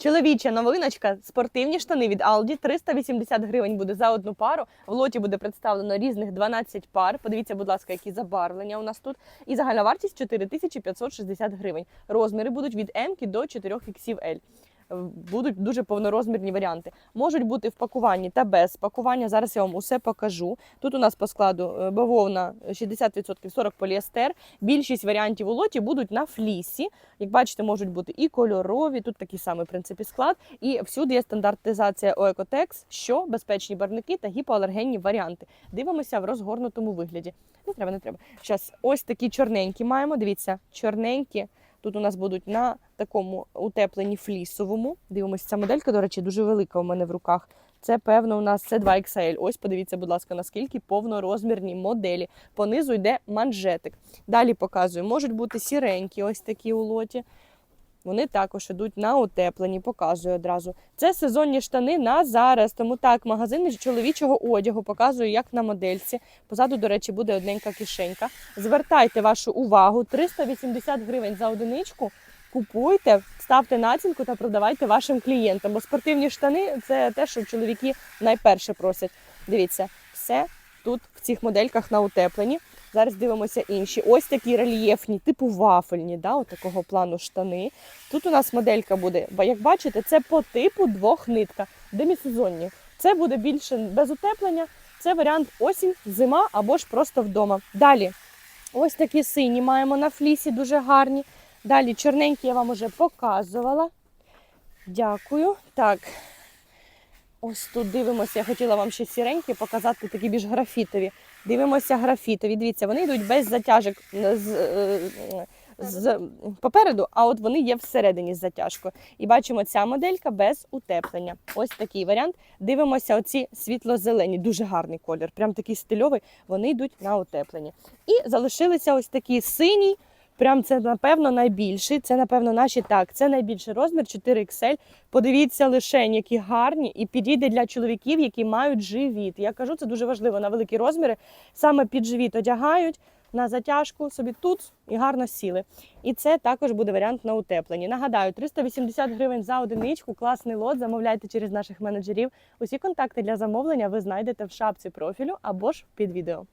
Чоловіча новиночка, спортивні штани від Aldi, 380 гривень буде за одну пару. В лоті буде представлено різних 12 пар. Подивіться, будь ласка, які забарвлення у нас тут. І загальна вартість 4560 гривень. Розміри будуть від М до 4 XL. Будуть дуже повнорозмірні варіанти. Можуть бути в пакуванні та без пакування. Зараз я вам усе покажу. Тут у нас по складу е, бавовна 60% 40 поліестер. Більшість варіантів у лоті будуть на флісі. Як бачите, можуть бути і кольорові. Тут такий самий в принципі склад. І всюди є стандартизація Oecotex, що безпечні барвники та гіпоалергенні варіанти. Дивимося в розгорнутому вигляді. Не треба, не треба. Зараз ось такі чорненькі маємо. Дивіться, чорненькі. Тут у нас будуть на такому утепленні флісовому. Дивимося, ця моделька, до речі, дуже велика у мене в руках. Це, певно, у нас це 2 XL. Ось подивіться, будь ласка, наскільки повнорозмірні моделі. Понизу йде манжетик. Далі показую, можуть бути сіренькі, ось такі у лоті. Вони також йдуть на утеплені, показую одразу. Це сезонні штани на зараз. Тому так, магазини чоловічого одягу показую, як на модельці. Позаду, до речі, буде одненька кишенька. Звертайте вашу увагу: 380 гривень за одиничку. Купуйте, ставте націнку та продавайте вашим клієнтам. Бо спортивні штани це те, що чоловіки найперше просять. Дивіться, все тут в цих модельках на утеплені. Зараз дивимося інші. Ось такі рельєфні, типу вафельні, да, от такого плану штани. Тут у нас моделька буде, бо як бачите, це по типу двохнитка, демісезонні. Це буде більше без утеплення. Це варіант осінь, зима або ж просто вдома. Далі, ось такі сині маємо на флісі, дуже гарні. Далі чорненькі я вам вже показувала. Дякую. Так. Ось тут дивимося. Я хотіла вам ще сіренькі показати, такі більш графітові. Дивимося графітові. Дивіться, вони йдуть без затяжок е, з, е, з попереду, а от вони є всередині з затяжкою. І бачимо, ця моделька без утеплення. Ось такий варіант. Дивимося, оці світло-зелені, дуже гарний колір, прям такий стильовий. Вони йдуть на утепленні. І залишилися ось такі сині. Прям це, напевно, найбільший. Це, напевно, наші так. Це найбільший розмір 4XL. Подивіться лише, які гарні, і підійде для чоловіків, які мають живіт. Я кажу, це дуже важливо на великі розміри. Саме під живіт одягають на затяжку собі тут і гарно сіли. І це також буде варіант на утепленні. Нагадаю, 380 гривень за одиничку. Класний лот. Замовляйте через наших менеджерів. Усі контакти для замовлення ви знайдете в шапці профілю або ж під відео.